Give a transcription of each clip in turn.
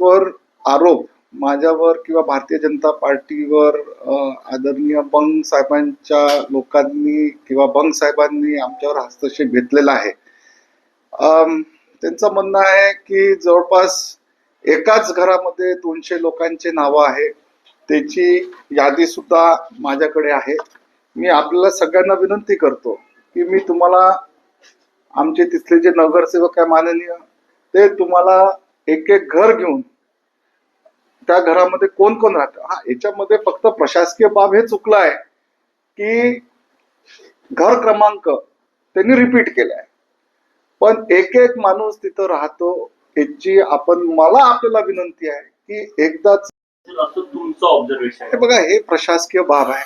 वर आरोप माझ्यावर किंवा भारतीय जनता पार्टीवर आदरणीय बंग साहेबांच्या लोकांनी किंवा बंग साहेबांनी आमच्यावर हस्तक्षेप घेतलेला आहे. त्यांचं म्हणणं आहे की जवळपास एकाच घरामध्ये दोनशे लोकांचे नावं आहे. त्याची यादी सुद्धा माझ्याकडे आहे. मी आपल्याला सगळ्यांना विनंती करतो की मी तुम्हाला आमचे तिथले जे नगरसेवक आहे माननीय ते तुम्हाला एक एक घर घेऊन त्या घरामध्ये कोण कोण राहतं? हा याच्यामध्ये फक्त प्रशासकीय बाब हे चुकलं आहे की घर क्रमांक त्यांनी रिपीट केलाय. पण एक एक माणूस तिथं राहतो याची आपण मला आपल्याला विनंती आहे की एकदाच तुमचं ऑब्झर्वेशन हे बघा हे प्रशासकीय बाब आहे.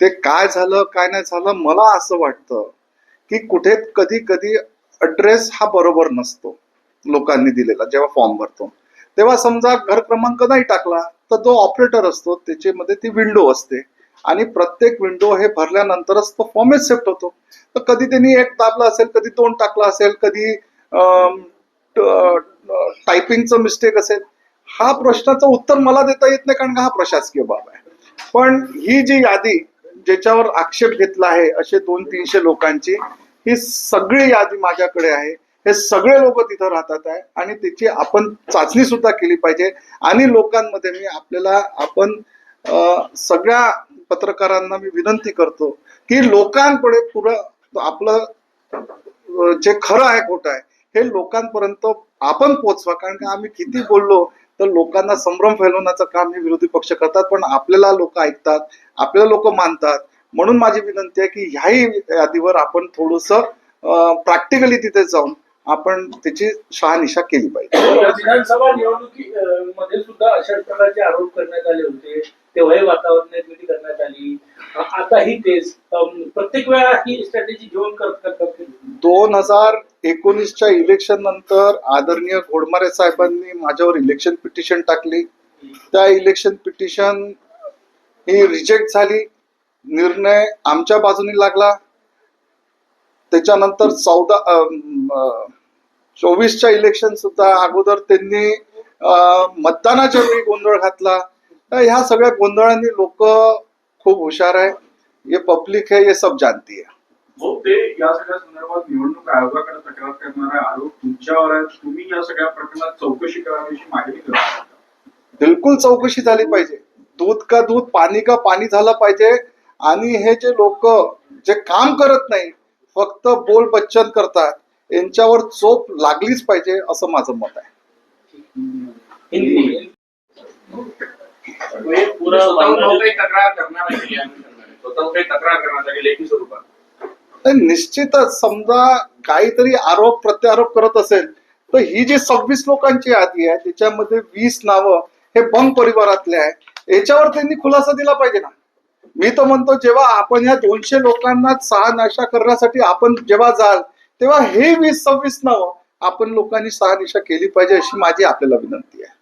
ते काय झालं काय नाही झालं मला असं वाटतं की कुठे कधी कधी अड्रेस हा बरोबर नसतो. लोकांनी दिलेला जेव्हा फॉर्म भरतो. तेव्हा समजा घर क्रमांक नाही टाकला तर जो ऑपरेटर असतो त्याच्यामध्ये ती विंडो असते. आणि प्रत्येक विंडो हे भरल्यानंतरच तो फॉर्म एक्सेप्ट होतो. तर कधी त्यांनी एक दाबला असेल कधी दोन टाकला असेल कधी टायपिंगचं मिस्टेक असेल. हा प्रश्नाचं उत्तर मला देता येत नाही कारण का हा प्रशासकीय बाब आहे. पण ही जी यादी ज्याच्यावर आक्षेप घेतला आहे असे दोन तीनशे लोकांची ही सगळी यादी माझ्याकडे आहे. हे सगळे लोक तिथं राहतात आहे. आणि त्याची आपण चाचणी सुद्धा केली पाहिजे. आणि लोकांमध्ये मी आपल्याला आपण सगळ्या पत्रकारांना मी विनंती करतो की लोकांकडे पुरं आपलं जे खरं आहे खोटं आहे हे लोकांपर्यंत आपण पोचवा कारण की आम्ही किती बोललो तर लोकांना संभ्रम फैलवण्याचं काम हे विरोधी पक्ष करतात. पण आपल्याला लोक ऐकतात आपल्याला लोक मानतात. म्हणून माझी विनंती आहे की ह्याही यादीवर आपण थोडस प्रॅक्टिकली तिथे जाऊन आपण त्याची शहानिशा केली पाहिजे. विधानसभा निवडणुकी अं, मध्ये सुद्धा अशाच प्रकारचे आरोप करण्यात आले होते. तेव्हाही वातावरण निर्मिती करण्यात आली. आ- आताही तेच. प्रत्येक वेळा ही स्ट्रॅटेजी घेऊन करत करतात दोन हजार एकोणीसच्या इलेक्शन नंतर आदरणीय घोडमारे साहेबांनी माझ्यावर इलेक्शन पिटिशन टाकली. त्या इलेक्शन पिटिशन ही रिजेक्ट झाली. निर्णय आमच्या बाजूने लागला. त्याच्यानंतर चौदा चोवीसच्या इलेक्शन सुद्धा अगोदर त्यांनी मतदानाच्या वेळी गोंधळ घातला. ह्या सगळ्या गोंधळांनी लोक खूप हुशार आहे. ये पब्लिक है ये सब जानती है हो ते या सगळ्या संदर्भात निवडणूक आयोगाकडे तक्रार करणारा आरोप तुमच्यावर आहे. तुम्ही या सगळ्या प्रकरणात चौकशी करावी अशी मागणी करता बिलकुल चौकशी झाली पाहिजे. दूध का दूध पाणी का पाणी झालं पाहिजे. आणि हे जे लोक जे काम करत नाही फक्त बोल बच्चन करतात यांच्यावर चोप लागलीच पाहिजे असं माझं मत आहे. निश्चितच समजा काहीतरी आरोप प्रत्यारोप करत असेल तर ही जी सव्वीस लोकांची यादी आहे त्याच्यामध्ये वीस नावं हे बंग परिवारातले आहे याच्यावर त्यांनी खुलासा दिला पाहिजे ना? मी तर म्हणतो जेव्हा आपण या दोनशे लोकांना सहा नाशा करण्यासाठी आपण जेव्हा जाल तेव्हा हे वीस सव्वीस नाव आपण लोकांनी सहा निशा केली पाहिजे अशी माझी आपल्याला विनंती आहे.